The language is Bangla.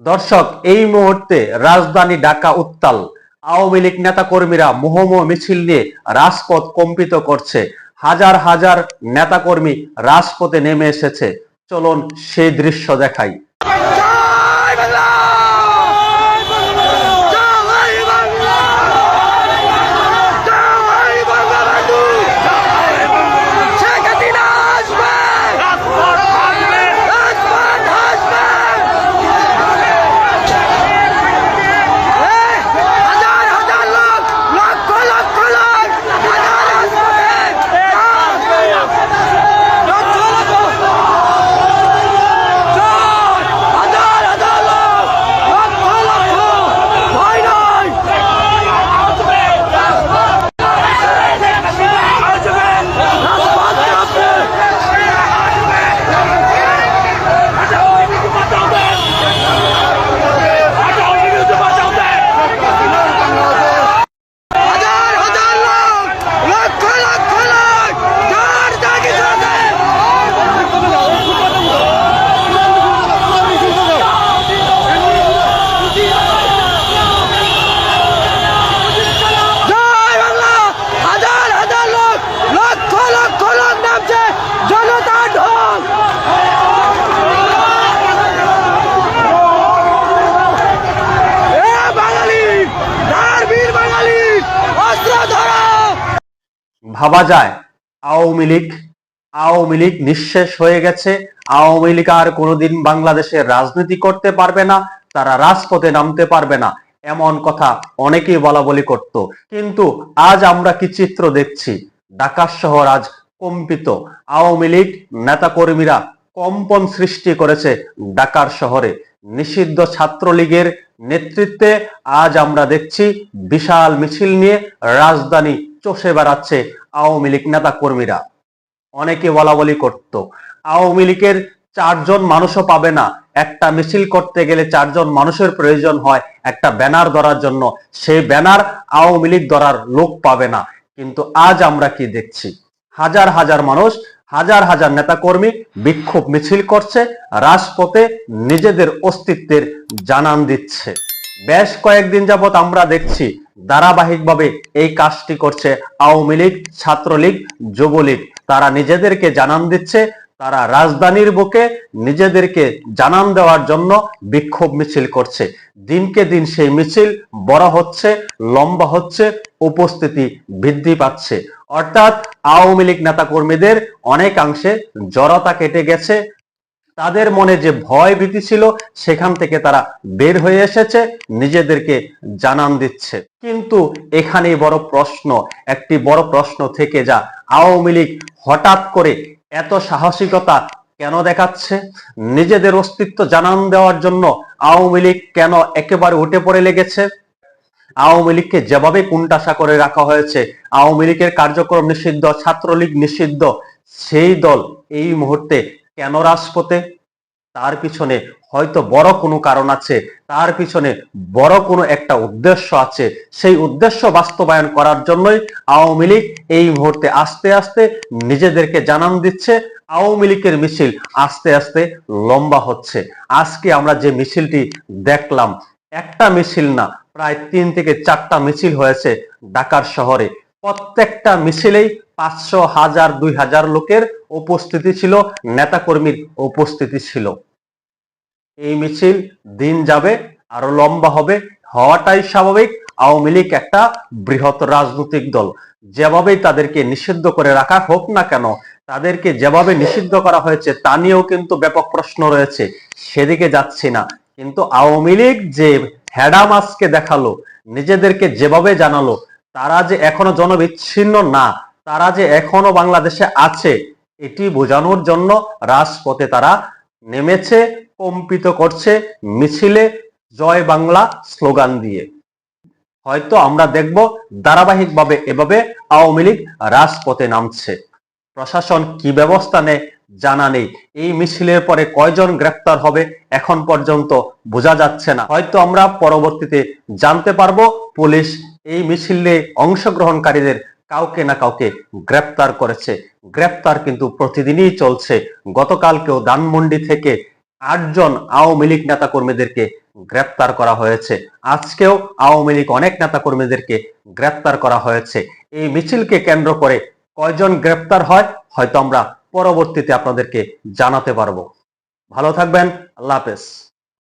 দর্শক, এই মুহূর্তে রাজধানী ঢাকা উত্তাল। আওয়ামী লীগ নেতা কর্মীরা মোহমো মিছিল নিয়ে রাজপথ কম্পিত করছে। হাজার হাজার নেতাকর্মী রাজপথে নেমে এসেছে। চলুন সেই দৃশ্য দেখাই জয় বাংলা জয় বাংলা জয় বাংলা বন্ধু শেখ হাসিনা আসবে রাজপথ আসবে এই, হাজার হাজার লোক লক্ষ লক্ষ লোক হাজার রাজপথে লক্ষ লক্ষ জয়! হাজার হাজার লোক! লক্ষ লক্ষ! ভয় নয়! রাজপথ কাঁপবে! হাজার হাজার লোক! লক্ষ লক্ষ লোক! জোর জাগি চলছে! জয় বাংলা হাজার হাজার লোক লক্ষ লক্ষ লোক নামছে জনতা ঢোল এ বাঙালি ধার বীর বাঙালি অস্ত্র ধরো ভাবা যায়। আওয়ামী লীগ আওয়ামী লীগ নিঃশেষ হয়ে গেছে। আওয়ামী লীগ আর কোনোদিন বাংলাদেশে রাজনীতি করতে পারবে না, তারা রাজপথে নামতে পারবে না। এমন কথা অনেকেই বলা বলি করত। কিন্তু আজ আমরা কি চিত্র দেখছি? ঢাকা শহর আজ কম্পিত। আওয়ামী লীগ নেতাকর্মীরা কম্পন সৃষ্টি করেছে ঢাকার শহরে। নিষিদ্ধ ছাত্রলীগের নেতৃত্বে আজ আমরা দেখছি বিশাল মিছিল নিয়ে রাজধানী চষে বেড়াচ্ছে আওয়ামী লীগ নেতা কর্মীরা অনেকে বলা বলি করত, আওয়ামী লীগের চারজন মানুষও পাবে না। একটা মিছিল করতে গেলে চারজন মানুষের প্রয়োজন হয় একটা ব্যানার ধরার জন্য। সেই ব্যানার আওয়ামী লীগ ধরার লোক পাবে না। কিন্তু আজ আমরা কি দেখছি? হাজার হাজার মানুষ হাজার হাজার নেতাকর্মী বিক্ষোভ মিছিল করছে, রাজপথে নিজেদের অস্তিত্বের জানান দিচ্ছে। বেশ কয়েকদিন যাবৎ আমরা দেখছি ধারাবাহিকভাবে এই কাজটি করছে আওয়ামী লীগ, ছাত্রলীগ, যুবলীগ। তারা নিজেদেরকে জানান দিচ্ছে, তারা রাজধানীর বুকে নিজেদেরকে জানান দেওয়ার জন্য বিক্ষোভ মিছিল করছে। দিনকে দিন সেই মিছিল বড় হচ্ছে, লম্বা হচ্ছে, উপস্থিতি বৃদ্ধি পাচ্ছে। অর্থাৎ আওয়ামী লীগ নেতাকর্মীদের অনেকাংশে জড়তা কেটে গেছে। তাদের মনে যে ভয় ভীতি ছিল, সেখান থেকে তারা বের হয়ে এসেছে, নিজেদেরকে জানান দিচ্ছে। কিন্তু এখানেই বড় প্রশ্ন, একটি বড় প্রশ্ন থেকে যা আওয়ামী লীগ হঠাৎ করে এত সাহসিকতা কেন দেখাচ্ছে? নিজেদের অস্তিত্ব জানান দেওয়ার জন্য আওয়ামী লীগ কেন একেবারে উঠে পড়ে লেগেছে? আওয়ামী লীগকে যেভাবে কুণ্ঠাসা করে রাখা হয়েছে, আওয়ামী লীগের কার্যক্রম নিষিদ্ধ, ছাত্রলীগ নিষিদ্ধ, সেই দল এই মুহূর্তে কেন রাজপথে? তার পিছনে হয়তো বড় কোনো কারণ আছে, তার পিছনে বড় কোনো একটা উদ্দেশ্য আছে। সেই উদ্দেশ্য বাস্তবায়ন করার জন্যই আওয়ামী লীগ এই মুহূর্তে আস্তে আস্তে নিজেদেরকে জানান দিচ্ছে, আওয়ামী লীগের মিছিল আস্তে আস্তে লম্বা হচ্ছে। আজকে আমরা যে মিছিলটি দেখলাম, একটা মিছিল না প্রায় তিন থেকে চারটা মিছিল হয়েছে ঢাকার শহরে। প্রত্যেকটা মিছিলেই পাঁচশো হাজার, দুই হাজার লোকের উপস্থিতি ছিল, নেতাকর্মীর উপস্থিতি ছিল। এই মিছিল দিন যাবে, আরও লম্বা হবে, হওয়াটাই স্বাভাবিক। আওয়ামী লীগ একটা বৃহৎ রাজনৈতিক দল। যেভাবেই তাদেরকে নিষিদ্ধ করে রাখা হোক না কেন, তাদেরকে যেভাবে নিষিদ্ধ করা হয়েছে তা নিয়েও কিন্তু ব্যাপক প্রশ্ন রয়েছে। সেদিকে যাচ্ছি না। কিন্তু আওয়ামী লীগ যে হ্যাডামাসকে দেখাল, নিজেদেরকে যেভাবে জানালো, তারা যে এখনও জনবিচ্ছিন্ন না, তারা যে এখনও বাংলাদেশে আছে, এটি বোঝানোর জন্য রাজপথে তারা নেমেছে, কম্পিত করছে মিছিলে জয় বাংলা স্লোগান দিয়ে। হয়তো আমরা দেখব ধারাবাহিকভাবে এভাবে আওয়ামী লীগ রাজপথে নামছে। প্রশাসন কি ব্যবস্থা নেয় জানা নেই। এই মিছিলের পরে কয়জন গ্রেপ্তার হবে এখন পর্যন্ত বোঝা যাচ্ছে না। হয়তো আমরা পরবর্তীতে জানতে পারব, পুলিশ এই মিছিলে অংশগ্রহণকারীদের কাউকে না কাউকে গ্রেপ্তার করেছে। গ্রেপ্তার কিন্তু প্রতিদিনই চলছে। গতকালকেও দানমন্ডি থেকে আটজন আওয়ামী লীগ নেতা কর্মীদেরকে গ্রেপ্তার করা হয়েছে। আজকেও আওয়ামী লীগ অনেক নেতা কর্মীদেরকে গ্রেপ্তার করা হয়েছে। এই মিছিলকে কেন্দ্র করে কয়জন গ্রেপ্তার হয়, হয়তো আমরা পরবর্তীতে আপনাদেরকে জানাতে পারব। ভালো থাকবেন আল্লাহ হাফেজ।